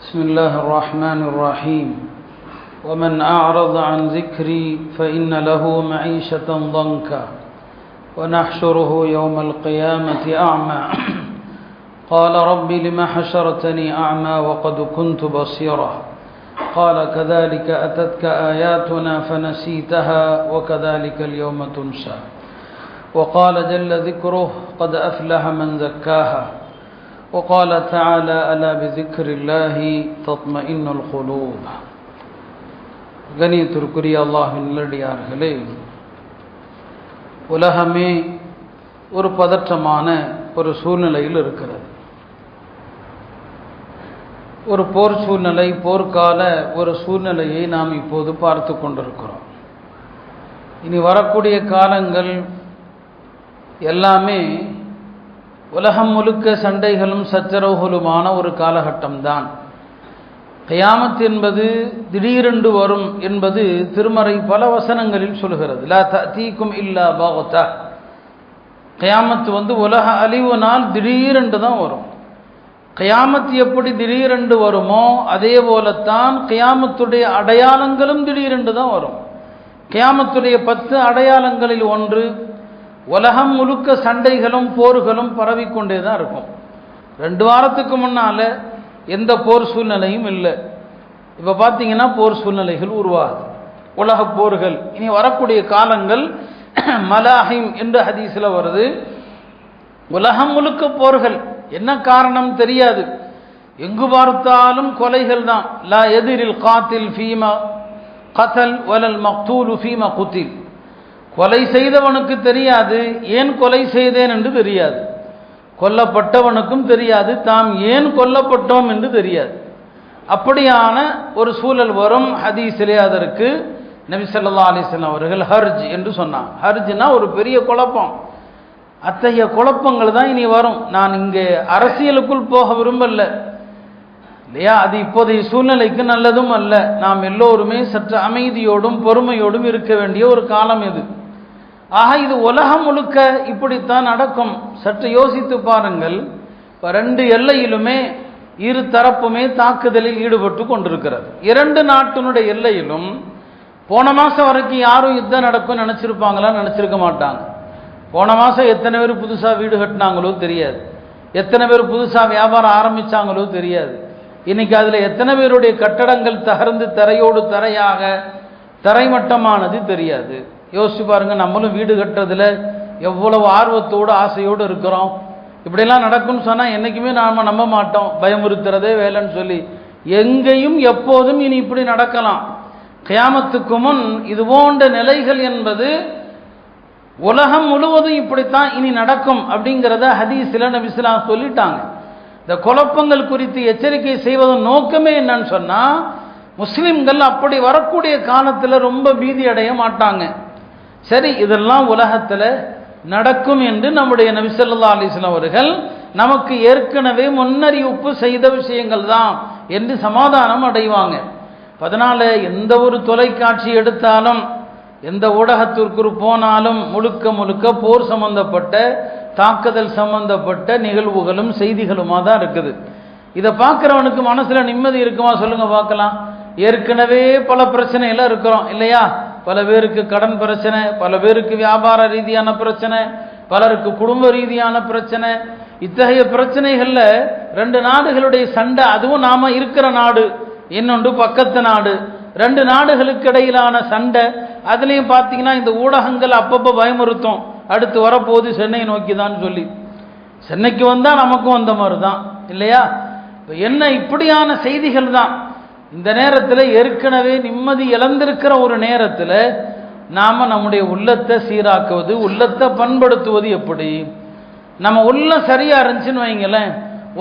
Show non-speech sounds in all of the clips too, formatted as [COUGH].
بسم الله الرحمن الرحيم. ومن أعرض عن ذكري فإن له معيشة ضنكا. ونحشره يوم القيامة أعمى. قال رب لم حشرتني أعمى وقد كنت بصيرا. قال كذلك أتتك آياتنا فنسيتها وكذلك اليوم تنسى. وقال جل ذكره قد أفلح من زكاها. وقال تعالى ألا بذكر الله تطمئن القلوب கணியத்திற்குரிய அல்லாஹின் நல்லடியார்களே உலகமே ஒரு பதற்றமான ஒரு சூழ்நிலையில் இருக்கிறது ஒரு போர் சூழ்நிலை போர்க்கால ஒரு சூழ்நிலையை நாம் இப்போது பார்த்து கொண்டிருக்கிறோம் இனி வரக்கூடிய காலங்கள் எல்லாமே உலகம் முழுக்க சண்டைகளும் சச்சரவுகளுமான ஒரு காலகட்டம்தான். கயாமத் என்பது திடீரென்று வரும் என்பது திருமறை பல வசனங்களில் சொல்கிறது. லா தீக்கும் இல்லா பாகத்தா கயாமத்து வந்து உலக அழிவு நாள் திடீரென்று தான் வரும். கயாமத் எப்படி திடீரென்று வருமோ அதே போலத்தான் கயாமத்துடைய அடையாளங்களும் திடீரென்று தான் வரும். கயாமத்துடைய பத்து அடையாளங்களில் ஒன்று உலகம் முழுக்க சண்டைகளும் போர்களும் பரவிக்கொண்டே தான் இருக்கும். ரெண்டு வாரத்துக்கு முன்னால் எந்த போர் சூழ்நிலையும் இல்லை. இப்போ பார்த்தீங்கன்னா போர் சூழ்நிலைகள் உருவாகுது. உலக போர்கள் இனி வரக்கூடிய காலங்கள் [CLEARS THROAT] மலாஹிம் என்று ஹதீஸில் வருது. உலகம் முழுக்க போர்கள் என்ன காரணம் தெரியாது. எங்கு பார்த்தாலும் கொலைகள் தான். லா எதிரில் காத்தில் ஃபீமா கதல் வலல் மக்தூலு ஃபீமா குத்தில். கொலை செய்தவனுக்கு தெரியாது. ஏன் கொலை செய்தேன் என்று தெரியாது. கொல்லப்பட்டவனுக்கும் தெரியாது. தாம் ஏன் கொல்லப்பட்டோம் என்று தெரியாது. அப்படியான ஒரு சூழல் வரும் ஹதீஸிலே அதற்கு நபி சொல்லா அலிஸ்லாம் அவர்கள் ஹர்ஜ் என்று சொன்னான் ஹர்ஜ்னா ஒரு பெரிய குழப்பம். அத்தகைய குழப்பங்கள் தான் இனி வரும். நான் இங்கே அரசியலுக்குள் போக விரும்பல. இல்லையா? அது இப்போதைய சூழ்நிலைக்கு நல்லதும் அல்ல. நாம் எல்லோருமே சற்று அமைதியோடும் பொறுமையோடும் இருக்க வேண்டிய ஒரு காலம் இது. ஆக இது உலகம் முழுக்க இப்படித்தான் நடக்கும். சற்று யோசித்து பாருங்கள். இப்போ ரெண்டு எல்லையிலுமே இரு தரப்புமே தாக்குதலில் ஈடுபட்டு கொண்டிருக்கிறது. இரண்டு நாட்டினுடைய எல்லையிலும் போன மாதம் வரைக்கும் யாரும் யுத்தம் நடக்கும் நினச்சிருப்பாங்களா? நினச்சிருக்க மாட்டாங்க. போன மாதம் எத்தனை பேர் புதுசாக வீடு கட்டினாங்களோ தெரியாது. எத்தனை பேர் புதுசாக வியாபாரம் ஆரம்பித்தாங்களோ தெரியாது. இன்னைக்கு அதில் எத்தனை பேருடைய கட்டடங்கள் தகர்ந்து தரையோடு தரையாக தரைமட்டமானது தெரியாது. யோசிச்சு பாருங்கள் நம்மளும் வீடு கட்டுறதுல எவ்வளவு ஆர்வத்தோடு ஆசையோடு இருக்கிறோம். இப்படிலாம் நடக்கும்னு சொன்னால் என்றைக்குமே நாம் நம்ப மாட்டோம். பயமுறுத்துறதே வேலைன்னு சொல்லி. எங்கேயும் எப்போதும் இனி இப்படி நடக்கலாம். கியாமத்துக்கு முன் இது போன்ற நிலைகள் என்பது உலகம் முழுவதும் இப்படித்தான் இனி நடக்கும் அப்படிங்கிறத ஹதீஸில் நபிஸ்லாம் சொல்லிட்டாங்க. இந்த குழப்பங்கள் குறித்து எச்சரிக்கை செய்வதன் நோக்கமே என்னன்னு சொன்னால் முஸ்லீம்கள் அப்படி வரக்கூடிய காலத்தில் ரொம்ப பீதி அடைய மாட்டாங்க. சரி இதெல்லாம் உலகத்தில் நடக்கும் என்று நம்முடைய நபிசல்லா அலிஸ்லாம் அவர்கள் நமக்கு ஏற்கனவே முன்னறிவிப்பு செய்த விஷயங்கள் தான் என்று சமாதானம் அடைவாங்க. அதனால் எந்த ஒரு தொலைக்காட்சி எடுத்தாலும் எந்த ஊடகத்திற்கு போனாலும் முழுக்க முழுக்க போர் சம்பந்தப்பட்ட தாக்குதல் சம்பந்தப்பட்ட நிகழ்வுகளும் செய்திகளுமாக தான் இருக்குது. இதை பார்க்குறவனுக்கு மனசில் நிம்மதி இருக்குமா சொல்லுங்கள் பார்க்கலாம். ஏற்கனவே பல பிரச்சனையில் இருக்கிறோம் இல்லையா? பல பேருக்கு கடன் பிரச்சனை பல பேருக்கு வியாபார ரீதியான பிரச்சனை பலருக்கு குடும்ப ரீதியான பிரச்சனை. இத்தகைய பிரச்சனைகளில் ரெண்டு நாடுகளுடைய சண்டை அதுவும் நாம் இருக்கிற நாடு இன்னொன்று பக்கத்து நாடு. ரெண்டு நாடுகளுக்கு இடையிலான சண்டை அதுலேயும் பார்த்தீங்கன்னா இந்த ஊடகங்கள் அப்பப்போ பயமுறுத்தும். அடுத்து வரப்போகுது சென்னை நோக்கி தான் சொல்லி. சென்னைக்கு வந்தால் நமக்கும் வந்த மாதிரி தான் இல்லையா? இப்போ என்ன இப்படியான செய்திகள் தான்? இந்த நேரத்தில் ஏற்கனவே நிம்மதி இழந்திருக்கிற ஒரு நேரத்தில் நாம் நம்முடைய உள்ளத்தை சீராக்குவது உள்ளத்தை பண்படுத்துவது எப்படி? நம்ம உள்ளம் சரியாக இருந்துச்சுன்னு வைங்களேன்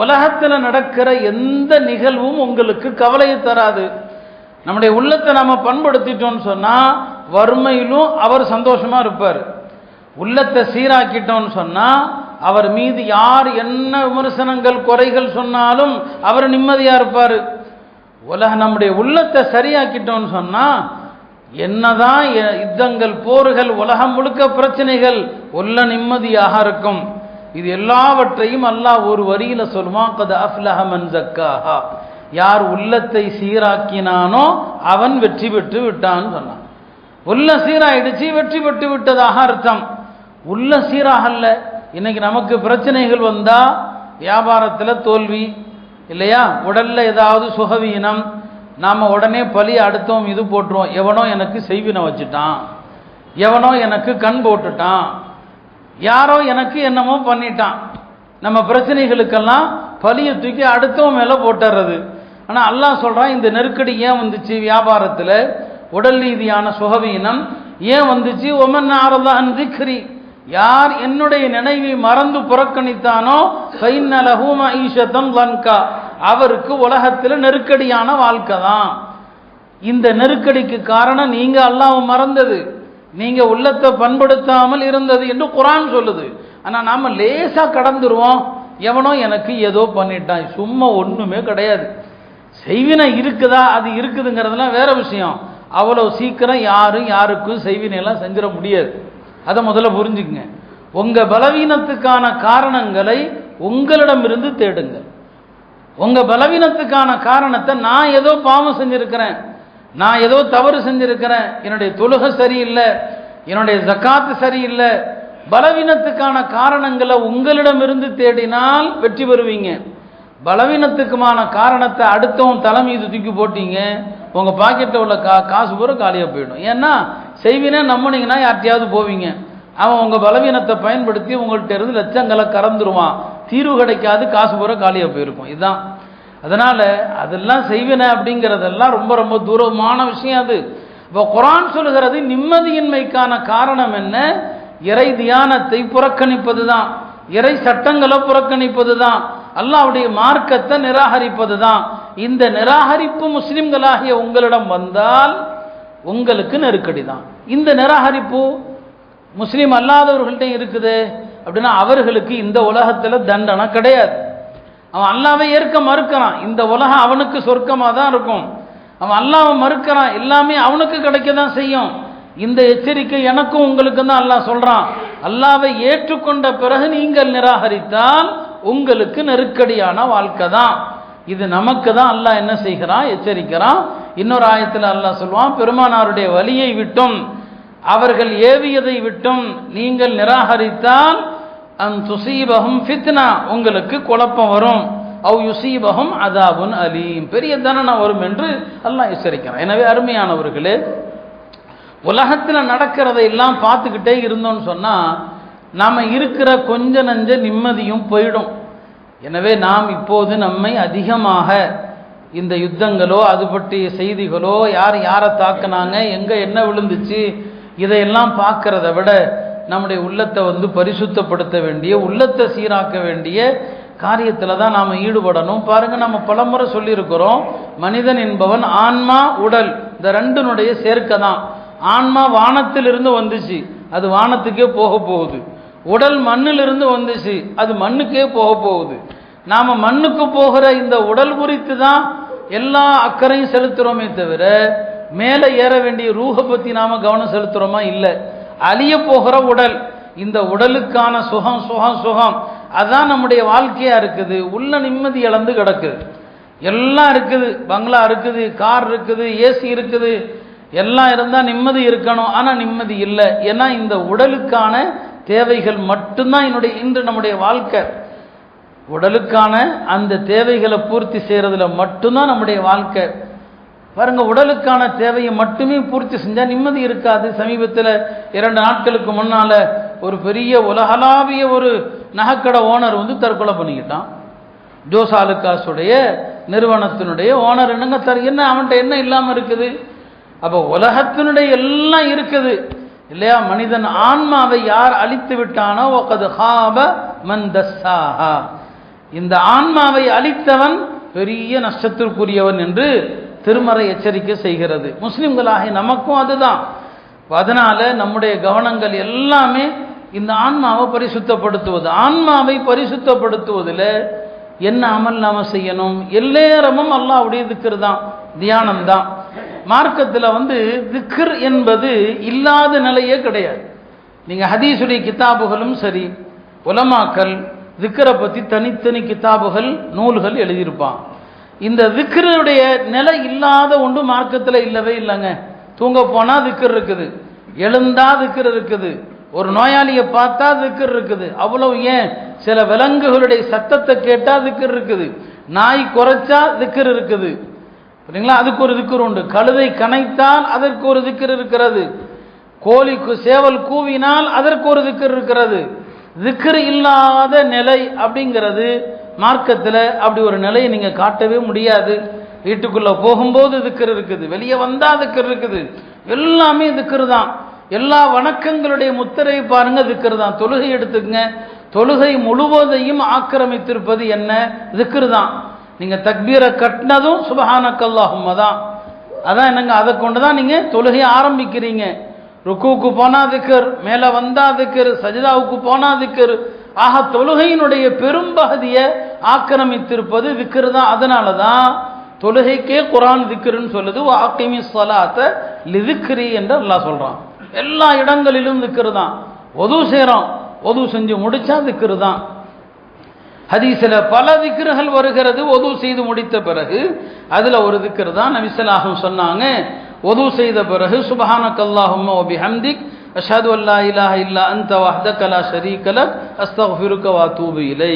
உலகத்தில் நடக்கிற எந்த நிகழ்வும் உங்களுக்கு கவலையை தராது. நம்முடைய உள்ளத்தை நாம் பண்படுத்திட்டோம்னு சொன்னால் வறுமையிலும் அவர் சந்தோஷமாக இருப்பார். உள்ளத்தை சீராக்கிட்டோம்னு சொன்னால் அவர் மீது யார் என்ன விமர்சனங்கள் குறைகள் சொன்னாலும் அவர் நிம்மதியாக இருப்பார். உலக நம்முடைய உள்ளத்தை சரியாக்கிட்டோம்னு சொன்னால் என்னதான் யுத்தங்கள் போர்கள் உலகம் முழுக்க பிரச்சனைகள் உள்ள நிம்மதியாக இருக்கும். இது எல்லாவற்றையும் அல்லாஹ் ஒரு வரியில சொல்லுவான் கத அஃப்லஹமன் ஜக்காஹா. யார் உள்ளத்தை சீராக்கினானோ அவன் வெற்றி பெற்று விட்டான்னு சொன்னான். உள்ள சீராயிடுச்சு வெற்றி பெற்று விட்டதாக அர்த்தம். உள்ள சீராகல்ல. இன்னைக்கு நமக்கு பிரச்சனைகள் வந்தா வியாபாரத்தில் தோல்வி இல்லையா? உடலில் ஏதாவது சுகவீனம் நாம் உடனே பலி அடுத்தோம் இது போட்டுருவோம். எவனோ எனக்கு செய்வினை வச்சுட்டான். எவனோ எனக்கு கண் போட்டுட்டான். யாரோ எனக்கு என்னமோ பண்ணிட்டான். நம்ம பிரச்சனைகளுக்கெல்லாம் பலியை தூக்கி அடுத்தவன் மேலே போட்டுறது. ஆனால் அல்லாஹ் சொல்கிறான் இந்த நெருக்கடி ஏன் வந்துச்சு? வியாபாரத்தில் உடல் ரீதியான சுகவீனம் ஏன் வந்துச்சு? ஒமன் ஆரதான் திக்ரி. யார் என்னுடைய நினைவை மறந்து புறக்கணித்தானோ ஃபைன்னலஹூம ஈஷத்தம் லன்கா. அவருக்கு உலகத்தில் நெருக்கடியான வாழ்க்கை தான். இந்த நெருக்கடிக்கு காரணம் நீங்க அல்லாஹ் மறந்தது. நீங்க உள்ளத்தை பண்படுத்தாமல் இருந்தது என்று குரான் சொல்லுது. ஆனா நாம லேசா கடந்துருவோம். எவனோ எனக்கு ஏதோ பண்ணிட்டான். சும்மா ஒண்ணுமே கிடையாது. செய்வினை இருக்குதா? அது இருக்குதுங்கிறதுலாம் வேற விஷயம். அவ்வளோ சீக்கிரம் யாரும் யாருக்கும் செய்வினையெல்லாம் செஞ்சிட முடியாது. அதை முதல்ல புரிஞ்சுக்குங்க. உங்கள் பலவீனத்துக்கான காரணங்களை உங்களிடமிருந்து தேடுங்கள் உங்கள் பலவீனத்துக்கான காரணத்தை நான் ஏதோ பாவம் செஞ்சுருக்கிறேன். நான் ஏதோ தவறு செஞ்சிருக்கிறேன். என்னுடைய தொழுகை சரியில்லை. என்னுடைய ஜக்காத்து சரியில்லை. பலவீனத்துக்கான காரணங்களை உங்களிடமிருந்து தேடினால் வெற்றி பெறுவீங்க. பலவீனத்துக்குமான காரணத்தை அடுத்தவன் தலைமையை தூக்கி போட்டீங்க. உங்கள் பாக்கெட்டில் உள்ள கா காசு பூரா காலியாக போயிடும். ஏன்னா செய்வினே நம்பினீங்கன்னா யார்ட்டையாவது போவீங்க. அவன் உங்கள் பலவீனத்தை பயன்படுத்தி உங்கள்கிட்ட இருந்து லட்சங்களை கறந்துருவான். தீர்வு கிடைக்காது காசு பூரா காலியாக போயிருக்கும். இதுதான். அதனால் அதெல்லாம் செய்வினை அப்படிங்கிறதெல்லாம் ரொம்ப ரொம்ப தூரமான விஷயம் அது. இப்போ குரான் சொல்லுகிறது நிம்மதியின்மைக்கான காரணம் என்ன? இறை தியானத்தை புறக்கணிப்பது தான் இறை சட்டங்களை புறக்கணிப்பது தான் அல்லாவுடைய மார்க்கத்தை நிராகரிப்பது தான் இந்த நிராகரிப்பு முஸ்லிம்களாகிய உங்களிடம் வந்தால் உங்களுக்கு நெருக்கடி தான் இந்த நிராகரிப்பு முஸ்லீம் அல்லாதவர்கள்ட்ட இருக்குது அப்படின்னா அவர்களுக்கு இந்த உலகத்தில் தண்டனை கிடையாது. அவன் அல்லாவை ஏற்க மறுக்கிறான். இந்த உலகம் அவனுக்கு சொர்க்கமாக தான் இருக்கும். அவன் அல்லாவை மறுக்கிறான். எல்லாமே அவனுக்கு கிடைக்க தான் செய்யும். இந்த எச்சரிக்கை எனக்கும் உங்களுக்கு தான் அல்லாஹ் சொல்கிறான் அல்லாவை ஏற்றுக்கொண்ட பிறகு நீங்கள் நிராகரித்தால் உங்களுக்கு நெருக்கடியான வாழ்க்கை தான். இது நமக்கு தான் அல்லாஹ் என்ன செய்கிறான்? எச்சரிக்கிறான். இன்னொரு ஆயத்தில் அல்லாஹ் சொல்லுவான் பெருமானாருடைய வழியை விட்டும் அவர்கள் ஏவியதை விட்டும் நீங்கள் நிராகரித்தால் அந் துசீபகம் ஃபித்னா உங்களுக்கு குழப்பம் வரும். அவ் யுசீபகம் அதாபுன் அலீம். பெரிய தண்டனை வரும் என்று அல்லாஹ் எச்சரிக்கிறான். எனவே அருமையானவர்களே உலகத்தில் நடக்கிறதை எல்லாம் பார்த்துக்கிட்டே இருந்தோம்னு சொன்னால் நாம் இருக்கிற கொஞ்ச நஞ்ச நிம்மதியும் போயிடும். எனவே நாம் இப்போது நம்மை அதிகமாக இந்த யுத்தங்களோ அது பற்றிய செய்திகளோ யார் யாரை தாக்குனாங்க எங்கே என்ன விழுந்துச்சு இதையெல்லாம் பார்க்கறத விட நம்முடைய உள்ளத்தை வந்து பரிசுத்தப்படுத்த வேண்டிய உள்ளத்தை சீராக்க வேண்டிய காரியத்தில் தான் நாம் ஈடுபடணும். பாருங்கள் நம்ம பலமுறை சொல்லியிருக்கிறோம் மனிதன் என்பவன் ஆன்மா உடல் இந்த ரெண்டுனுடைய சேர்க்கை தான். ஆன்மா வானத்திலிருந்து வந்துச்சு அது வானத்துக்கே போக போகுது. உடல் மண்ணிலிருந்து வந்துச்சு அது மண்ணுக்கே போக போகுது. நாம் மண்ணுக்கு போகிற இந்த உடல் குறித்து தான் எல்லா அக்கறையும் செலுத்துகிறோமே தவிர மேலே ஏற வேண்டிய ரூஹை பற்றி நாம் கவனம் செலுத்துகிறோமா இல்லை. அழிய போகிற உடல் இந்த உடலுக்கான சுகம் சுகம் சுகம் அதான் நம்முடைய வாழ்க்கையாக இருக்குது. உள்ள நிம்மதி இழந்து கிடக்குது. எல்லாம் இருக்குது. பங்களா இருக்குது கார் இருக்குது ஏசி இருக்குது. எல்லாம் இருந்தால் நிம்மதி இருக்கணும். ஆனால் நிம்மதி இல்லை. ஏன்னா இந்த உடலுக்கான தேவைகள் மட்டும்தான் என்னுடைய இன்று நம்முடைய வாழ்க்கை. உடலுக்கான அந்த தேவைகளை பூர்த்தி செய்கிறதுல மட்டும்தான் நம்முடைய வாழ்க்கை. பாருங்க உடலுக்கான தேவையை மட்டுமே பூர்த்தி செஞ்சால் நிம்மதி இருக்காது. சமீபத்தில் இரண்டு நாட்களுக்கு முன்னால் ஒரு பெரிய உலகளாவிய ஒரு நகைக்கடை ஓனர் வந்து தற்கொலை பண்ணிக்கிட்டான். ஜோசாலுக்காஸுடைய நிறுவனத்தினுடைய ஓனர் என்னங்க தர் என்ன அவன்கிட்ட என்ன இல்லாமல் இருக்குது? அப்போ உலகத்தினுடைய எல்லாம் இருக்குது. இல்லையா மனிதன் ஆன்மாவை யார் அழித்து விட்டானோ ஒக்கது ஹாப மந்தசாஹா இந்த ஆன்மாவை அழித்தவன் பெரிய நஷ்டத்திற்குரியவன் என்று திருமறை எச்சரிக்கை செய்கிறது. முஸ்லிம்களாகி நமக்கும் அதுதான். அதனால நம்முடைய கவனங்கள் எல்லாமே இந்த ஆன்மாவை பரிசுத்தப்படுத்துவது. ஆன்மாவை பரிசுத்தப்படுத்துவதில் என்ன அமல் நாம செய்யணும்? எல்லேரமும் அல்லாவுடைய திக்ர் தான் தியானம் தான் மார்க்கத்தில் வந்து திக்ர் என்பது இல்லாத நிலையே கிடையாது. நீங்கள் ஹதீசுடைய கிதாபுகளும் சரி உலமாக்கல் திக்கரை பற்றி தனித்தனி கிதாபுகள் நூல்கள் எழுதியிருப்பான். இந்த திக்கருடைய நிலை இல்லாத ஒன்று மார்க்கத்தில் இல்லவே இல்லைங்க. தூங்க போனால் திக்கர் இருக்குது. எழுந்தா திக்கர் இருக்குது. ஒரு நோயாளியை பார்த்தா திக்கர் இருக்குது. அவ்வளவு ஏன்? சில விலங்குகளுடைய சத்தத்தை கேட்டால் திக்கர் இருக்குது. நாய் குறைச்சா திக்கர் இருக்குது. சரிங்களா அதுக்கு ஒரு திக்கர் உண்டு. கழுதை கனைத்தால் அதற்கு ஒரு திக்கர் இருக்கிறது. கோழி சேவல் கூவினால் அதற்கு ஒரு திக்கர் இருக்கிறது. திக்கர் இல்லாத நிலை அப்படிங்கிறது மார்க்கத்தில் அப்படி ஒரு நிலையை நீங்கள் காட்டவே முடியாது. வீட்டுக்குள்ளே போகும்போது திக்கர் இருக்குது வெளியே வந்தால் திக்கர் இருக்குது. எல்லாமே திக்கர் தான். எல்லா வணக்கங்களுடைய முத்திரை பாருங்க திக்கர் தான். தொழுகை எடுத்துக்கங்க. தொழுகை முழுவதையும் ஆக்கிரமித்திருப்பது என்ன? திக்கர் தான். நீங்கள் தக்பீரை கட்டினதும் சுபஹானக்கல்லாஹும்ம தான் அதான் என்னங்க அதை கொண்டு தான் நீங்கள் தொழுகையை ஆரம்பிக்கிறீங்க. ருக்குவுக்கு போனா திக்கர் மேலே வந்தா திக்கர் சஜிதாவுக்கு போனா திக்கர். ஆக தொழுகையினுடைய பெரும்பகுதியை ஆக்கிரமித்திருப்பது திக்கர் தான். அதனால தான் தொழுகைக்கே குரான் திக்கருன்னு சொல்லுது. வாக்கிமி சலாத்த லிதிக்ரி என்று நல்லா சொல்கிறான் எல்லா இடங்களிலும் திக்கர் தான். ஒது செய்கிறோம் ஒது செஞ்சு முடித்தா திக்கர் தான். ஹதீஸில் பல திக்ருகள் வருகிறது. ஒது செய்து முடித்த பிறகு அதில் ஒரு திக்ர் தான் நபிசலாகும் சொன்னாங்க. ஒது செய்த பிறகு சுபஹான அல்லாஹும்ம ஒபி ஹம்திக் அஷாது அல்லா இலாஹ இல்லா அந்த வஹ்தக கலா ஷரீக லக் அஸ்தக்ஃபிருக தூபு இலை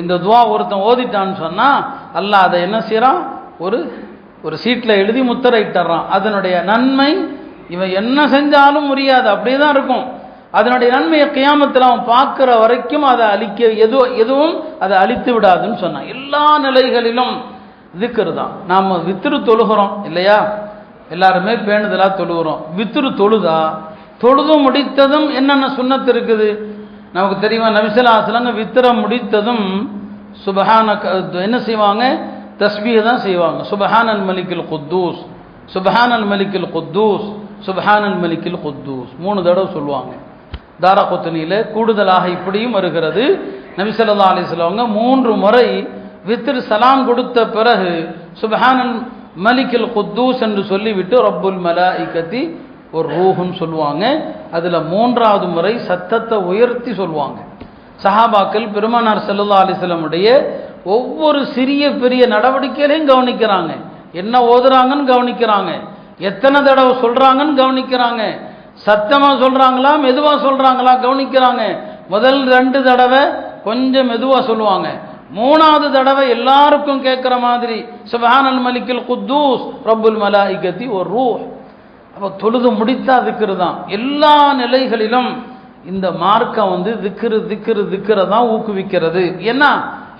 இந்த துவா ஒருத்தன் ஓதிட்டான்னு சொன்னால் அல்லாஹ் அதை என்ன செய்கிறான் ஒரு ஒரு சீட்டில் எழுதி முத்திரையிட்டுறான் அதனுடைய நன்மை இவன் என்ன செஞ்சாலும் முடியாது. அப்படியே தான் இருக்கும். அதனுடைய நன்மையை கியாமத்தில் அவன் பார்க்குற வரைக்கும் அதை அழிக்க எது எதுவும் அதை அழித்து விடாதுன்னு சொன்னான். எல்லா நிலைகளிலும் திக்ரு தான் நாம் வித்திரு தொழுகிறோம் இல்லையா? எல்லாருமே பேணுதலாக தொழுகிறோம் வித்திரு தொழுதா? தொழுது முடித்ததும் என்னென்ன சுண்ணத்து இருக்குது? நமக்கு தெரியுமா? நபிசலாசலங்க வித்திர முடித்ததும் சுபஹான க- என்ன செய்வாங்க? தஸ்மியை தான் செய்வாங்க. சுபஹானல் மலிக்கில் குத்தூஸ் சுபஹானல் மலிக்கில் குத்தூஸ் சுபஹானல் மலிக்கில் குத்தூஸ். மூணு தடவை சொல்லுவாங்க. தாரா கொத்தனியில் கூடுதலாக இப்படியும் வருகிறது. நபிசல்லா அலிஸ்லவங்க மூன்று முறை வித்திரு சலாம் கொடுத்த பிறகு சுபஹானல் மலிக்கில் குத்தூஸ் என்று சொல்லிவிட்டு ரப்புல் மலாஇகத்தி ஒரு ரூஹுன்னு சொல்லுவாங்க. அதில் மூன்றாவது முறை சத்தத்தை உயர்த்தி சொல்லுவாங்க. சஹாபாக்கள் பெருமானார் செல்லல்லா அலிஸ்லமுடைய ஒவ்வொரு சிறிய பெரிய நடவடிக்கைகளையும் கவனிக்கிறாங்க. என்ன ஓதுறாங்கன்னு கவனிக்கிறாங்க. எத்தனை தடவை சொல்கிறாங்கன்னு கவனிக்கிறாங்க. சத்தமாக சொல்கிறாங்களா மெதுவாக சொல்கிறாங்களா கவனிக்கிறாங்க. முதல் ரெண்டு தடவை கொஞ்சம் மெதுவாக சொல்லுவாங்க. மூணாவது தடவை எல்லாருக்கும் கேட்குற மாதிரி சுபஹானல் மலிக்கில் குத்தூஸ் ரப்புல் மலாயிகத்தி ஒரு ரூ அப்போ தொழுது முடித்தா திக்ரு தான். எல்லா நிலைகளிலும் இந்த மார்க்கம் வந்து திக்ரு திக்ரு திக்கிற தான் ஊக்குவிக்கிறது. என்ன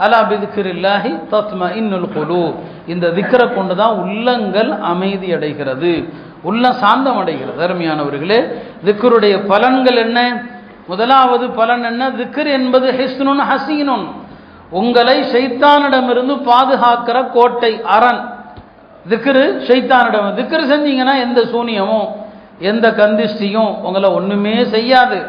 அலா பிதிக்ரு இல்லாஹி தத்ம இன்னுல் குழு இந்த திக்கரை கொண்டு தான் உள்ளங்கள் அமைதி அடைகிறது. உள்ள சாந்தம் அடைகிறது. அருமையானவர்களே திக்கருடைய பலன்கள் என்ன? முதலாவது பலன் என்ன? திக்கர் என்பது ஹிஸ்னுன் ஹசீனுன். உங்களை சைத்தானிடமிருந்து பாதுகாக்கிற கோட்டை அரண். திக்ரு சைத்தானிடம். திக்ரு செஞ்சீங்கன்னா எந்த சூனியமும் எந்த கந்திஷ்டியும் உங்களை ஒன்றுமே செய்யாது.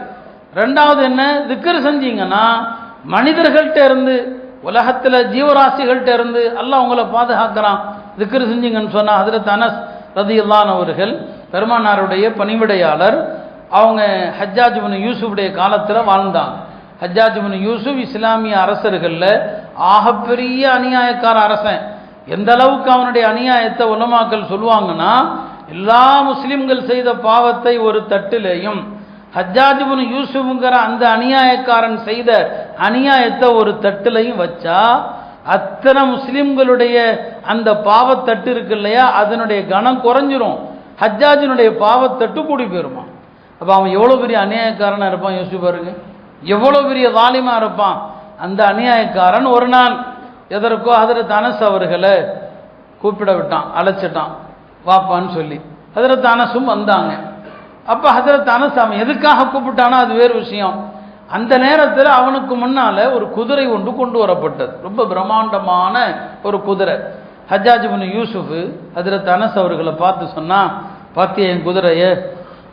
ரெண்டாவது என்ன? திக்ரு செஞ்சீங்கன்னா மனிதர்கள்ட்ட இருந்து உலகத்தில் ஜீவராசிகள்கிட்ட இருந்து எல்லாம் உங்களை பாதுகாக்கிறான். திக்ரு செஞ்சீங்கன்னு சொன்னால் அதில் தனஸ் ரதியுல்லான் அவர்கள் பெருமானாருடைய பணிவிடையாளர் அவங்க ஹஜ்ஜாஜ் பின் யூசுஃபுடைய காலத்தில் வாழ்ந்தாங்க ஹஜ்ஜாஜ் பின் யூசுப் இஸ்லாமிய அரசர்களில் ஆகப்பெரிய அநியாயக்கார அரசன். எந்த அளவுக்கு அவனுடைய அநியாயத்தை உலமாக்கள் சொல்லுவாங்கன்னா எல்லா முஸ்லிம்கள் செய்த பாவத்தை ஒரு தட்டிலேயும் ஹஜ்ஜாஜ் யூசுஃபுங்கிற அந்த அநியாயக்காரன் செய்த அநியாயத்தை ஒரு தட்டிலையும் வச்சா அத்தனை முஸ்லிம்களுடைய அந்த பாவத்தட்டு இருக்கு இல்லையா அதனுடைய கணம் குறைஞ்சிரும். ஹஜ்ஜாஜினுடைய பாவத்தட்டு கூடி போயிருமா. அப்போ அவன் எவ்வளோ பெரிய அநியாயக்காரனாக இருப்பான் யோசிச்சு பாருங்க. எவ்வளோ பெரிய வாலிமா இருப்பான்? அந்த அநியாயக்காரன் ஒரு நாள் எதற்கோ ஹதரத் அனஸ் அவர்களை கூப்பிட விட்டான் அழைச்சிட்டான். வாப்பான்னு சொல்லி. ஹதரத் அனஸும் வந்தாங்க. அப்போ ஹதரத் அனஸ் அவன் எதுக்காக கூப்பிட்டானோ அது வேறு விஷயம். அந்த நேரத்தில் அவனுக்கு முன்னால் ஒரு குதிரை ஒன்று கொண்டு வரப்பட்டது. ரொம்ப பிரம்மாண்டமான ஒரு குதிரை. ஹஜாஜ் பின் யூசுஃப் ஹதரத் அனஸ் அவர்களை பார்த்து சொன்னால் பார்த்தியா என் குதிரையே?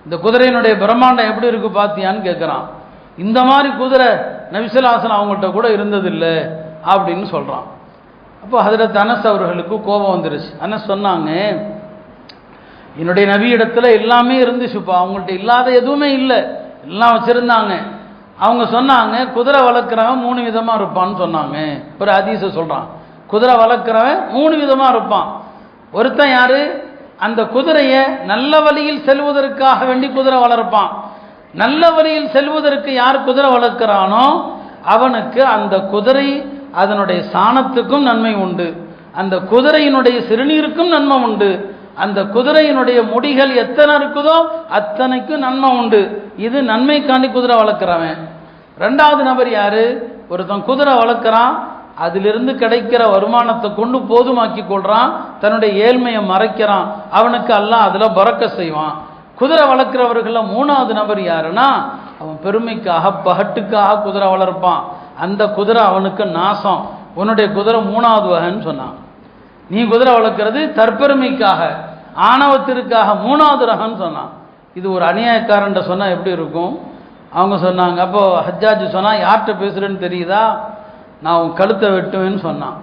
இந்த குதிரையினுடைய பிரம்மாண்டம் எப்படி இருக்கு பார்த்தியான்னு கேட்குறான் இந்த மாதிரி குதிரை நபிசலாசன் அவங்கள்ட்ட கூட இருந்ததில்லை அப்படின்னு சொல்கிறான் அப்போ ஹதரத் அனஸ் அவர்களுக்கு கோபம் வந்துருச்சு. அனஸ் சொன்னாங்க என்னுடைய நபி இடத்துல எல்லாமே இருந்துச்சுப்பா. அவங்கள்ட்ட இல்லாத எதுவுமே இல்லை. எல்லாம் வச்சிருந்தாங்க. அவங்க சொன்னாங்க குதிரை வளர்க்குறவன் மூணு விதமாக இருப்பான்னு சொன்னாங்க. ஒரு அதிச சொல்கிறான் குதிரை வளர்க்குறவன் மூணு விதமாக இருப்பான். ஒருத்தன் யார்? அந்த குதிரையை நல்ல வழியில் செல்வதற்காக வேண்டி குதிரை வளர்ப்பான். நல்ல வழியில் செல்வதற்கு யார் குதிரை வளர்க்கிறானோ அவனுக்கு அந்த குதிரை அதனுடைய சாணத்துக்கும் நன்மை உண்டு. அந்த குதிரையினுடைய சிறுநீருக்கும் நன்மை உண்டு. அந்த குதிரையினுடைய முடிகள் எத்தனை இருக்குதோ அத்தனைக்கும் நன்மை உண்டு. இது நன்மைக்காண்டி குதிரை வளர்க்குறவன். ரெண்டாவது நபர் யாரு? ஒருத்தன் குதிரை வளர்க்குறான் அதிலிருந்து கிடைக்கிற வருமானத்தை கொண்டு போதுமாக்கி கொள்றான் தன்னுடைய ஏழ்மையை மறைக்கிறான். அவனுக்கு அல்லாஹ் அதில் பறக்க செய்வான். குதிரை வளர்க்குறவர்களில் மூணாவது நபர் யாருன்னா அவன் பெருமைக்காக பகட்டுக்காக குதிரை வளர்ப்பான். அந்த குதிரை அவனுக்கு நாசம். உன்னுடைய குதிரை மூணாவது வகைன்னு சொன்னான். நீ குதிரை வளர்க்குறது தற்பெருமைக்காக ஆணவத்திற்காக மூணாவது ரகம்னு சொன்னான். இது ஒரு அநியாயக்காரன்ட்ட சொன்னால் எப்படி இருக்கும்? அவங்க சொன்னாங்க அப்போ ஹஜ்ஜாஜ் சொன்னால் யார்கிட்ட பேசுகிறேன்னு தெரியுதா? நான் உன் கழுத்தை வெட்டுவேன்னு சொன்னான்.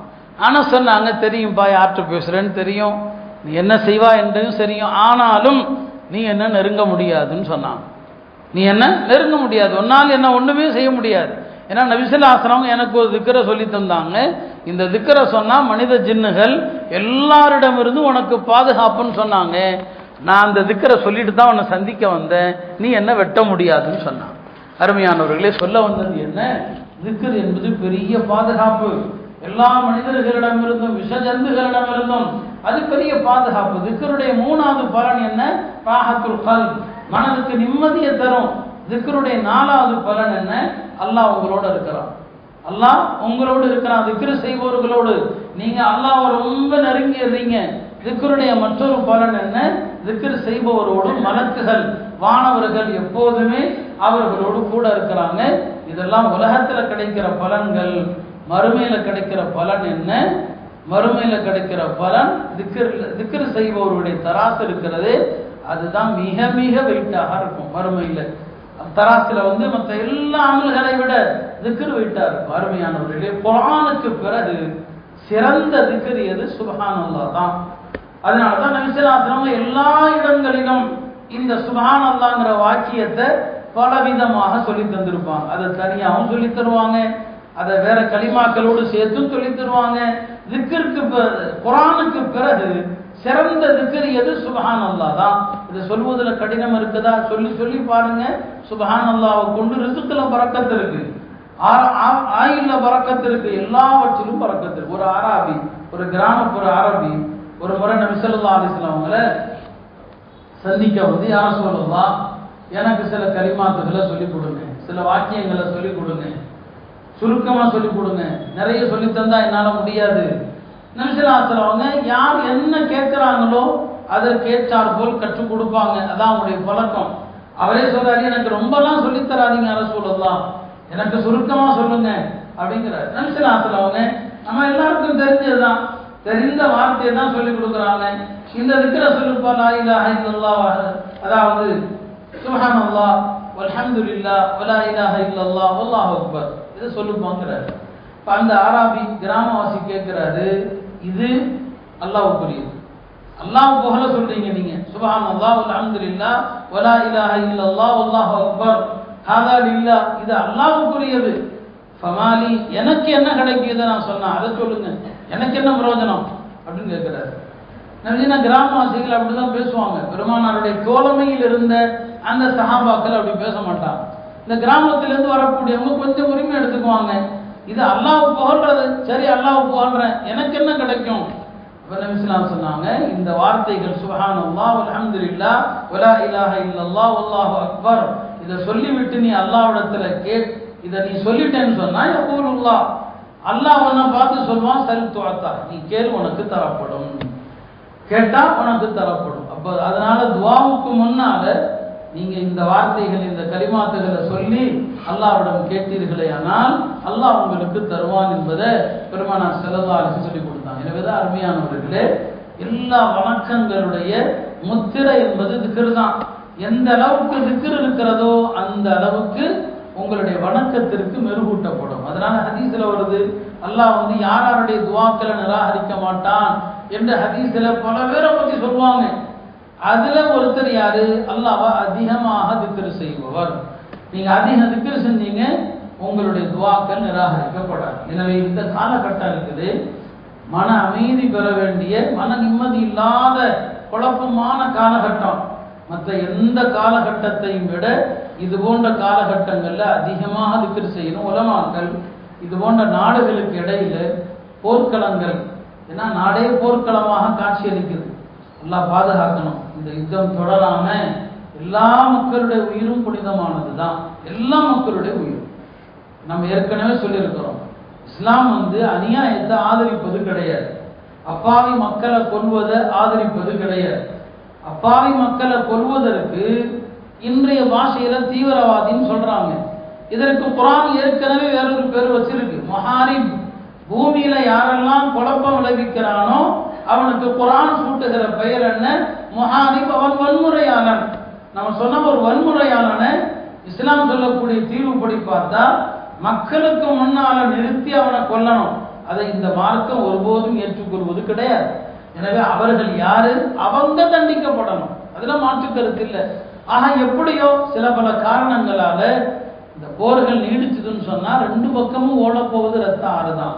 ஆனால் சொன்னாங்க தெரியும்பா யார்கிட்ட பேசுகிறேன்னு தெரியும். நீ என்ன செய்வா என்றும் தெரியும். ஆனாலும் நீ என்ன நெருங்க முடியாதுன்னு சொன்னான். நீ என்ன நெருங்க முடியாது. ஒன்னால் என்ன ஒன்றுமே செய்ய முடியாது. ஏன்னா நபிசல்லாசனம் எனக்கு ஒரு திக்கரை சொல்லி தந்தாங்க. இந்த திக்கரை சொன்னால் மனித ஜின்னுகள் எல்லாரிடமிருந்து உனக்கு பாதுகாப்புன்னு சொன்னாங்க. நான் அந்த திக்கரை சொல்லிட்டு தான் உன்னை சந்திக்க வந்தேன். நீ என்ன வெட்ட முடியாதுன்னு சொன்னான். அருமையானவர்களே சொல்ல வந்தது என்ன? திக்கர் என்பது பெரிய பாதுகாப்பு. எல்லா மனிதர்களிடமிருந்தும் விஷ ஜந்துகளிடமிருந்தும் அது பெரிய பாதுகாப்பு. திக்கருடைய மூணாவது பலன் என்ன? பாகத்துல் கல் மனதுக்கு நிம்மதியை தரும். திக்கருடைய நாலாவது பலன் என்ன? அல்லாஹ் உங்களோட இருக்கிறான். அல்லாஹ் உங்களோடு இருக்கிறான். திக்ரு செய்பவர்களோடு. நீங்க அல்லாஹ் ரொம்ப நெருங்கிடுறீங்க. திக்ருடைய மற்றொரு பலன் என்ன? திக்ரு செய்பவரோடு மலக்குகள் வானவர்கள் எப்போதுமே அவர்களோடு கூட இருக்கிறாங்க. இதெல்லாம் உலகத்தில் கிடைக்கிற பலன்கள். மறுமையில் கிடைக்கிற பலன் என்ன? மறுமையில் கிடைக்கிற பலன் திக்கர் திக்ரு செய்பவருடைய தராசு இருக்கிறது. அதுதான் மிக மிக வெயிட்டாக இருக்கும் மறுமையில். தராசில் வந்து மற்ற எல்லா அமல்களை விட திக்கர் வெயிட்டாக இருக்கும் அருமையானவர்களே. குரானுக்கு பிறகு சிறந்த திக்கர் எது? சுபஹானல்லா தான். அதனால தான் நபிசலாத்திரம எல்லா இடங்களிலும் இந்த சுபஹான் அல்லாங்கிற வாக்கியத்தை பலவிதமாக சொல்லி தந்திருப்பாங்க. அதை தனியாகவும் சொல்லி தருவாங்க. அதை வேற களிமாக்களோடு சேர்த்தும் சொல்லி தருவாங்க. திக்கிற்கு குரானுக்கு பிறகு சிறந்த திக்கர் எது? சுபஹான் அல்லா தான். இதை சொல்வதில் கடினம் இருக்குதா? சொல்லி சொல்லி பாருங்க. சுபஹான் அல்லாவை கொண்டு ரிசுக்கில் பறக்கத்து இருக்கு. ஆயுள்ல பறக்கத்து இருக்கு. எல்லாவற்றிலும் பறக்கத்து இருக்கு. ஒரு ஆராபி ஒரு கிராமப்புற அரபி ஒரு முறை நபிசல்லா ஸல்லல்லாஹு அவங்கள சந்திக்க வந்து யார சொல்லலாம் எனக்கு சில கரிமாத்துகளை சொல்லிக் கொடுங்க. சில வாக்கியங்களை சொல்லிக் கொடுங்க. சுருக்கமாக சொல்லிக் கொடுங்க. நிறைய சொல்லி தந்தா என்னால் முடியாது. நபிசலாத்துல அவங்க யார் என்ன கேட்குறாங்களோ அதற்கேற்றார் போல் கற்றுக் கொடுப்பாங்க. அதான் அவங்களுடைய பழக்கம். அவரே சொல்றாரு எனக்கு ரொம்பலாம் சொல்லித் தராதீங்க சொல்லலாம் எனக்கு சுருக்கமாக சொல்லுங்க. அப்படிங்கிறார். நபிசலாத்துல அவங்க நம்ம எல்லாருக்கும் தெரிஞ்சதுதான். தெரிந்த வார்த்தையை தான் சொல்லி கொடுக்குறாங்க. இந்த இருக்கிற சொல்லுப்பா லாயிலா இலாஹ இல்லல்லாஹ் அதாவது சுப்ஹானல்லாஹ் வல்ஹம்துலில்லாஹ் வலா இலாஹ இல்லல்லாஹ் வல்லாஹு அக்பர். இதை சொல்லுமாங்கிறாரு இப்போ அந்த ஆராபி கிராமவாசி கேட்குறாரு இது அல்லாவுக்குரியது. அல்லாஹ் புகழ சொல்றீங்க நீங்க. சுபஹான் அல்லாஹ் அல்ஹம்துலில்லா வலா இலாஹ இல்லல்லாஹ் வல்லாஹு அக்பர். ஹாதா லில்லாஹ் இது அல்லாஹ்வுக்குரியது ஃபமாலி எனக்கு என்ன கிடைக்குது நான் சொன்னேன். அதை சொல்லுங்க. எனக்கு என்ன பிரயோஜனம்? அப்படின்னு கேட்கிறாரு. நவீன கிராமவாசிகள் அப்படிதான் பேசுவாங்க. பெருமானாருடைய தோழமையில் இருந்த அந்த சஹாபாக்கள் அப்படி பேச மாட்டாங்க. இந்த கிராமத்திலிருந்து வரக்கூடியவங்க கொஞ்சம் உரிமை எடுத்துக்குவாங்க. இது அல்லாஹ் புகழ்றது. சரி அல்லாஹ் புகழ்றேன். எனக்கு என்ன கிடைக்கும்? இஸ்லாம் சொன்னாங்க இந்த வார்த்தைகள் சுஹான் அல்லாஹ் அலமது இல்லா உலா இலாஹ இல்லல்லா உல்லாஹு அக்பர். இதை சொல்லிவிட்டு நீ அல்லாஹ்விடத்துல கேட் இதை நீ சொல்லிட்டேன்னு சொன்னா யகூலுல்லாஹ். அல்லாஹ் உன்னை பார்த்து சொல்லுவான் சரி துவத்தா நீ கேள் உனக்கு தரப்படும். கேட்டா உனக்கு தரப்படும். அப்போ அதனால துவாவுக்கு முன்னால நீங்க இந்த வார்த்தைகள் இந்த கலிமாத்துகளை சொல்லி அல்லாவிடம் கேட்டீர்களே ஆனால் அல்லாஹ் உங்களுக்கு தருவான் என்பதை பெருமானா செலவா அலிசு சொல்லி கொடுத்தான் எனவேதான் அருமையானவர்களே எல்லா வணக்கங்களுடைய முத்திரை என்பது திக்ர் தான். எந்த அளவுக்கு திக்ர் இருக்கிறதோ அந்த அளவுக்கு உங்களுடைய வணக்கத்திற்கு மெருகூட்டப்படும். அதனால ஹதீஸ்ல வருது அல்லாஹ் வந்து யார் யாருடைய துவாக்களை நிராகரிக்க மாட்டான் என்று ஹதீஸ்ல பல பேரை பத்தி சொல்லுவாங்க. அதுல ஒருத்தர் யாரு? அல்லாவா அதிகமாக திக்ர் செய்பவர். நீங்க அதிக திக்ர் செஞ்சீங்க உங்களுடைய துவாக்கள் நிராகரிக்கப்படாது. எனவே இந்த காலகட்டம் இருக்குது. மன அமைதி பெற வேண்டிய மன நிம்மதி இல்லாத குழப்பமான காலகட்டம். மற்ற எந்த காலகட்டத்தையும் விட இது போன்ற காலகட்டங்களில் அதிகமாக திக்ர் செய்யணும் உலமாக்கள். இது போன்ற நாடுகளுக்கு இடையில போர்க்களங்கள். ஏன்னா நாடே போர்க்களமாக காட்சியளிக்குது எல்லாம் பாதுகாக்கணும். இந்த யுத்தம் தொடராம எல்லா மக்களுடைய உயிரும் புனிதமானது தான் எல்லா மக்களுடைய உயிரும். நம்ம ஏற்கனவே சொல்லியிருக்கிறோம். இஸ்லாம் வந்து அநியாயத்தை ஆதரிப்பது கிடையாது. அப்பாவி மக்களை கொல்வதை ஆதரிப்பது கிடையாது. அப்பாவி மக்களை கொல்வதற்கு இன்றைய பாஷையில தீவிரவாதின்னு சொல்றாங்க. இதற்கு குரான் ஏற்கனவே வேறொரு பேர் வச்சிருக்கு. மஹாரிப் பூமியில யாரெல்லாம் குழப்பம் விளைவிக்கிறானோ அவனுக்கு குரான் சூட்டுகிற பெயர் என்ன? முஹாரிப் அவன் வன்முறையாளன். நம்ம சொன்ன ஒரு வன்முறையாளனை இஸ்லாம் சொல்லக்கூடிய தீர்வுபடி பார்த்தா மக்களுக்கு முன்னால நிறுத்தி அவனை கொல்லணும். அதை இந்த மார்க்கம் ஒருபோதும் ஏற்றுக்கொள்வது கிடையாது. எனவே அவர்கள் யாரு? அவங்க தண்டிக்கப்படணும். அதுல மாற்று கருத்து இல்லை. ஆக எப்படியோ சில பல காரணங்களால இந்த போர்கள் நீடிச்சதுன்னு சொன்னா ரெண்டு பக்கமும் ஓட போவது ரத்த ஆறுதான்.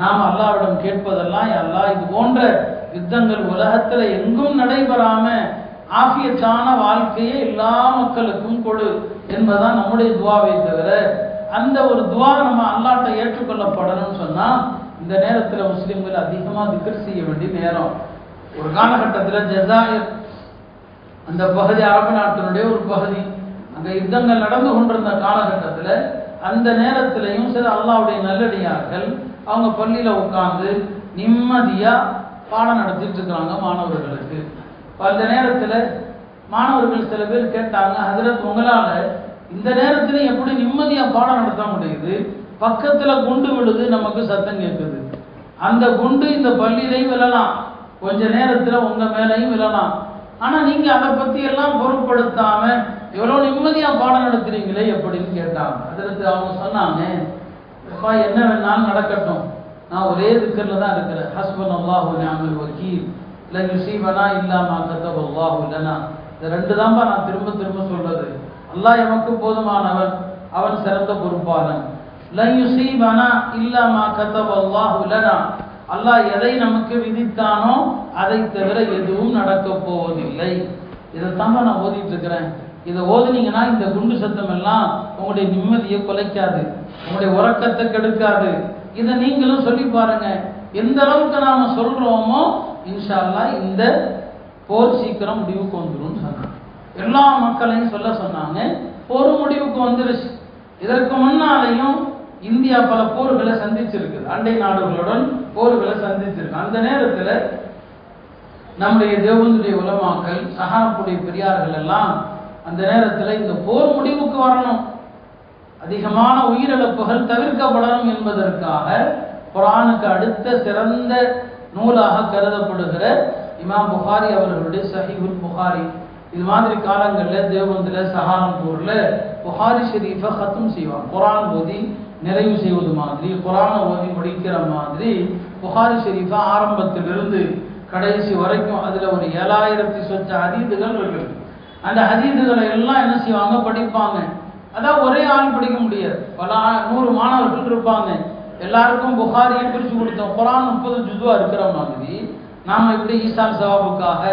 நாம் அல்லாவிடம் கேட்பதெல்லாம் அல்லாஹ் இது போன்ற யுத்தங்கள் உலகத்தில் எங்கும் நடைபெறாம ஆபியத்தான வாழ்க்கையை எல்லா மக்களுக்கும் கொடு என்பதுதான் நம்முடைய துவாவை தவிர அந்த ஒரு துவா நம்ம அல்லாட்ட ஏற்றுக்கொள்ளப்படணும்னு சொன்னால் இந்த நேரத்தில் முஸ்லீம்கள் அதிகமாக திக்கர் செய்ய வேண்டிய நேரம். ஒரு காலகட்டத்தில் ஜசாயர் அந்த பகுதி அரபு நாட்டினுடைய ஒரு பகுதி. அந்த யுத்தங்கள் நடந்து கொண்டிருந்த காலகட்டத்தில் அந்த நேரத்திலையும் சில அல்லாவுடைய நல்லடியார்கள் அவங்க பள்ளியில் உட்காந்து நிம்மதியாக பாடம் நடத்திட்டு இருக்கிறாங்க மாணவர்களுக்கு. அந்த நேரத்தில் மாணவர்கள் சில பேர் கேட்டாங்க அதில் உங்களால் இந்த நேரத்தில் எப்படி நிம்மதியாக பாடம் நடத்த முடியுது? பக்கத்தில் குண்டு விழுது நமக்கு சத்தம் கேட்குது அந்த குண்டு இந்த பள்ளியிலையும் விழலாம். கொஞ்ச நேரத்தில் உங்கள் மேலையும் விழலாம். ஆனால் நீங்கள் அதை பற்றியெல்லாம் எல்லாம் எவ்வளோ நிம்மதியாக பாடம் நடத்துறீங்களே எப்படின்னு கேட்டாங்க. அதற்கு அவங்க சொன்னாங்க அப்பா என்ன வேணாலும் நடக்கட்டும். நான் ஒரே திக்கர்ல தான் இருக்கிறேன். ஹஸ்பன் அல்லாஹு நியாமல் வக்கீல். இல்லை யுசீபனா இல்லாமா கத்தப் அல்லாஹு லனா இந்த ரெண்டு தான்ப்பா நான் திரும்ப திரும்ப சொல்றது. அல்லாஹ் எமக்கு போதுமானவன். அவன் சிறந்த பொறுப்பாளன். லயுசீபனா இல்லாமா கத்தப் அல்லாஹு லனா அல்லாஹ் எதை நமக்கு விதித்தானோ அதை தவிர எதுவும் நடக்க போவதில்லை. இதைத்தான் நான் ஓதிட்டு இருக்கிறேன். இதை ஓதுனீங்கன்னா இந்த குண்டு சத்தம் எல்லாம் உங்களுடைய நிம்மதியை குலைக்காது உங்களுடைய உறக்கத்தை கெடுக்காது. இதை நீங்களும் சொல்லி பாருங்க. எந்த அளவுக்கு நாம சொல்றோமோ இன்ஷால்லா இந்த போர் சீக்கிரம் முடிவுக்கு வந்துடும் சொன்னாங்க. எல்லா மக்களையும் சொல்ல சொன்னாங்க. போர் முடிவுக்கு வந்துருச்சு. இதற்கு முன்னாலேயும் இந்தியா பல போர்களை சந்திச்சிருக்கு அண்டை நாடுகளுடன் போர்களை சந்திச்சிருக்கு. அந்த நேரத்தில் நம்முடைய தேவனுடைய உலமாக்கள் சஹாப்புடைய பெரியார்கள் எல்லாம் அந்த நேரத்தில் இந்த போர் முடிவுக்கு வரணும். அதிகமான உயிரிழப்புகள் தவிர்க்கப்படணும் என்பதற்காக குரானுக்கு அடுத்த சிறந்த நூலாக கருதப்படுகிற இமாம் புகாரி அவர்களுடைய சஹிபுல் புகாரி. இது மாதிரி காலங்களில் தேவந்தில் சஹாரம்பூரில் புகாரி ஷெரீஃபை ஹத்தும் செய்வான் குரான் ஓதி நிறைவு செய்வது மாதிரி குரானை ஓதி முடிக்கிற மாதிரி புகாரி ஷெரீஃபை ஆரம்பத்திலிருந்து கடைசி வரைக்கும் அதில் ஒரு ஏழாயிரத்தி சொச்ச அதீதுகள் இருக்குது அந்த ஹதீதுகளை எல்லாம் என்ன செய்வாங்க? படிப்பாங்க. அதான் ஒரே ஆள் படிக்க முடியாது. பல நூறு மாணவர்கள் இருப்பாங்க. எல்லாருக்கும் புகாரியை பிரித்து கொடுத்தோம். குரான் முப்பது ஜுதுவா இருக்கிற மாதிரி நாம் எப்படி ஈசான் சவாபுக்காக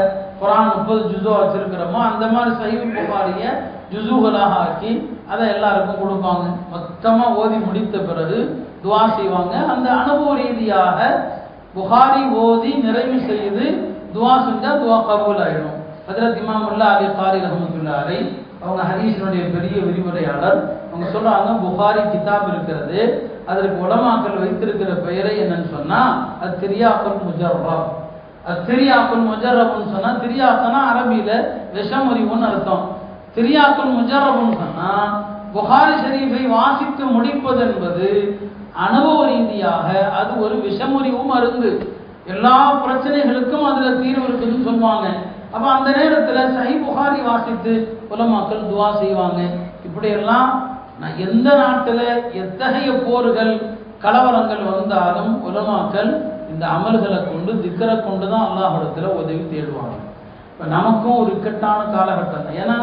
குரான் முப்பது ஜுசோ வச்சிருக்கிறோமோ அந்த மாதிரி சைவ புகாரியை ஜுசுகளாக ஆக்கி அதை எல்லாருக்கும் கொடுப்பாங்க. மொத்தமாக ஓதி முடித்த பிறகு துவா செய்வாங்க. அந்த அனுபவ ரீதியாக புகாரி ஓதி நிறைவு செய்து துவா செஞ்சால் துவா கபூல் ஆயிடும். ஹஜரத் இமாமுல்லா அலி காரி ரஹமத்துல்லா அலை அவங்க ஹரீஷனுடைய பெரிய விரிவுரையாளர். அவங்க சொல்றாங்க புகாரி கிதாப் இருக்கிறது அதற்கு உலமாக்கள் வைத்திருக்கிற பெயரை என்னன்னு சொன்னா அது திரியாக்குல் முஜர்ரா அது திரியாக்குல் முஜர்ரபுன்னு சொன்னா திரியாக்கனா அரபியில விஷமுறிவுன்னு அர்த்தம். திரியாக்குல் முஜர்ரபுன்னு சொன்னா புகாரி ஷரீஃபை வாசித்து முடிப்பது என்பது அனுபவ ரீதியாக அது ஒரு விஷமுறிவு மருந்து. எல்லா பிரச்சனைகளுக்கும் அதுல தீர்வு இருக்குன்னு சொல்லுவாங்க. அப்ப அந்த நேரத்துல சஹி புகாரி வாசித்து உலமாக்கள் துவா செய்வாங்க. இப்படியெல்லாம் நான் எந்த நாட்டில் எத்தகைய போர்கள் கலவரங்கள் வந்தாலும் உலமாக்கள் இந்த அமல்களை கொண்டு திக்கரை கொண்டு தான் அல்லாஹிடத்தில் உதவி தேடுவாங்க. இப்போ நமக்கும் ஒரு இக்கட்டான காலகட்டம். ஏன்னா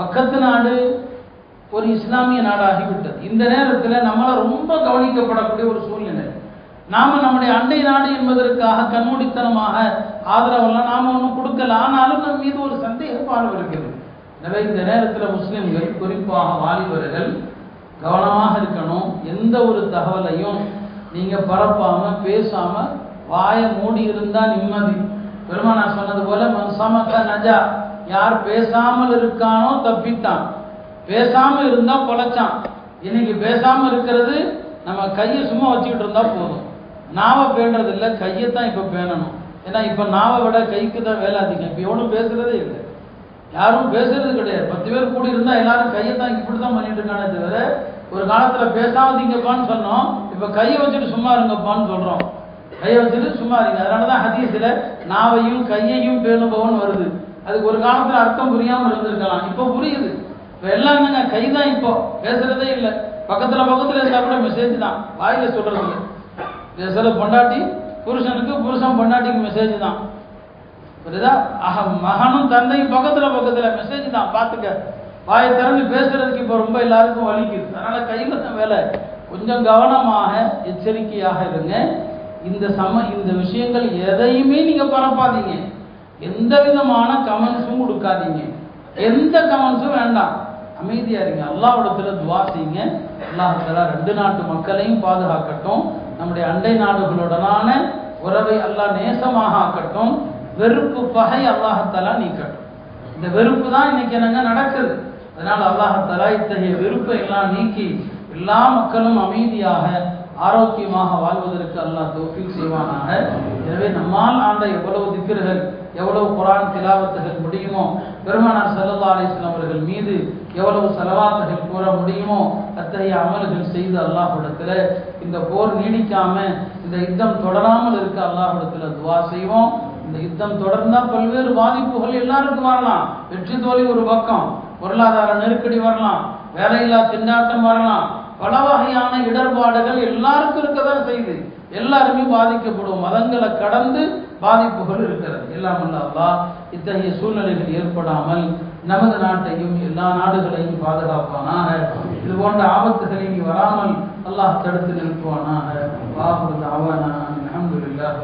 பக்கத்து நாடு ஒரு இஸ்லாமிய நாடாகிவிட்டது. இந்த நேரத்தில் நம்மளை ரொம்ப கவனிக்கப்படக்கூடிய ஒரு சூழ்நிலை நாம நம்முடைய அண்டை நாடு என்பதற்காக கண்மூடித்தனமாக ஆதரவெல்லாம் நாம ஒன்றும் கொடுக்கல. ஆனாலும் நம் மீது ஒரு சந்தேகம் பார்வை இருக்கிறது எனவே இந்த நேரத்தில் முஸ்லிம்கள் குறிப்பாக வாலிபர்கள் கவனமாக இருக்கணும். எந்த ஒரு தகவலையும் நீங்கள் பரப்பாமல் பேசாமல் வாயை மூடி இருந்தால் நிம்மதி. பெருமா நான் சொன்னது போல மன்சமக்க நஜா. யார் பேசாமல் இருக்கானோ தப்பித்தான். பேசாமல் இருந்தால் பொழைச்சான். இன்னைக்கு பேசாமல் இருக்கிறது நம்ம கையை சும்மா வச்சுக்கிட்டு இருந்தால் போதும். நாவை பேணுறது இல்லை கையை தான் இப்போ பேணணும். ஏன்னா இப்போ நாவை விட கைக்கு தான் வேலை அதிகம். இப்போ எவனும் பேசுறதே இல்லை. யாரும் பேசுறது கிடையாது. பத்து பேர் கூடி இருந்தால் எல்லாரும் கையை தான் இப்படி தான் பண்ணிட்டு இருக்கானே தவிர ஒரு காலத்தில் பேசாமல் தீங்கப்பான்னு சொன்னோம் இப்போ கையை வச்சுட்டு சும்மா இருங்கப்பான்னு சொல்கிறோம் கையை வச்சுட்டு சும்மா இருங்க. அதனாலதான் ஹதீஸில் நாவையும் கையையும் பேணுபவன் வருது. அதுக்கு ஒரு காலத்தில் அர்த்தம் புரியாமல் இருந்திருக்கலாம். இப்போ புரியுது. இப்போ எல்லாம் என்னங்க? கை தான் இப்போ. பேசுறதே இல்லை. பக்கத்தில் பக்கத்தில் இருந்தால் கூட மெசேஜ் தான். வாயில சொல்கிறது இல்லை பேசுற பொண்டாட்டி புருஷனுக்கு புருஷன் பொண்டாட்டிக்கு மெசேஜ் தான். புரியுதா? அஹ மகனும் தந்தையும் பக்கத்துல பக்கத்துல மெசேஜ் தான். பார்த்துக்க வாய் திறந்து பேசுறதுக்கு இப்போ ரொம்ப எல்லாருக்கும் வலிக்குது அதனால கையில தான் வேலை. கொஞ்சம் கவனமாக எச்சரிக்கையாக இருங்க. இந்த சம இந்த விஷயங்கள் எதையுமே நீங்க பரப்பாதீங்க. எந்த விதமான கமெண்ட்ஸும் கொடுக்காதீங்க. எந்த கமெண்ட்ஸும் வேண்டாம். அமைதியா இருங்க. அல்லாஹ்விடத்துல துவா செய்யுங்க. அல்லாஹ் ரெண்டு நாட்டு மக்களையும் பாதுகாக்கட்டும். நம்முடைய அண்டை நாடுகளுடனான உறவை அல்லாஹ் நேசமாக ஆக்கட்டும் வெறுப்பு பகை அல்லாஹத்தாலா நீக்கட்டும். இந்த வெறுப்பு தான் இன்னைக்கு என்னங்க நடக்குது? அதனால அல்லாஹத்தாலா இத்தகைய வெறுப்பை எல்லாம் நீக்கி எல்லா மக்களும் அமைதியாக ஆரோக்கியமாக வாழ்வதற்கு அல்லாஹ் தோஃபில் செய்வானாக. எனவே நம்மால் ஆண்ட எவ்வளவு திக்கர்கள் எவ்வளவு குரான் திலாவத்துகள் முடியுமோ பெருமானார் செல்லல்லா அலிஸ்லாம் அவர்கள் மீது எவ்வளவு செலவாத்துகள் கூற முடியுமோ அத்தகைய அமல்கள் செய்து அல்லாஹிடத்தில் இந்த போர் நீடிக்காம இந்த யுத்தம் தொடராமல் இருக்க அல்லாஹிடத்தில் துவா செய்வோம். இந்த யுத்தம் தொடர்ந்தா பல்வேறு பாதிப்புகள் எல்லாருக்கும் வரலாம். வெற்றி தோல்வி ஒரு பக்கம் பொருளாதார நெருக்கடி வரலாம் வேலையில்லா திண்டாட்டம் வரலாம். பல வகையான இடர்பாடுகள் எல்லாருக்கும் இருக்கதான் செய்யுது. எல்லாருமே பாதிக்கப்படும் மதங்களை கடந்து பாதிப்புகள் இருக்கிறது. எல்லாம் அல்லா இத்தகைய சூழ்நிலைகள் ஏற்படாமல் நமது நாட்டையும் எல்லா நாடுகளையும் பாதுகாப்பானாக. இது போன்ற ஆபத்துகளை இனி வராமல் அல்லாஹ் தடுத்து நிற்பானாக வாஹுரு தாவானா அல்ஹம்துலில்லாஹ்.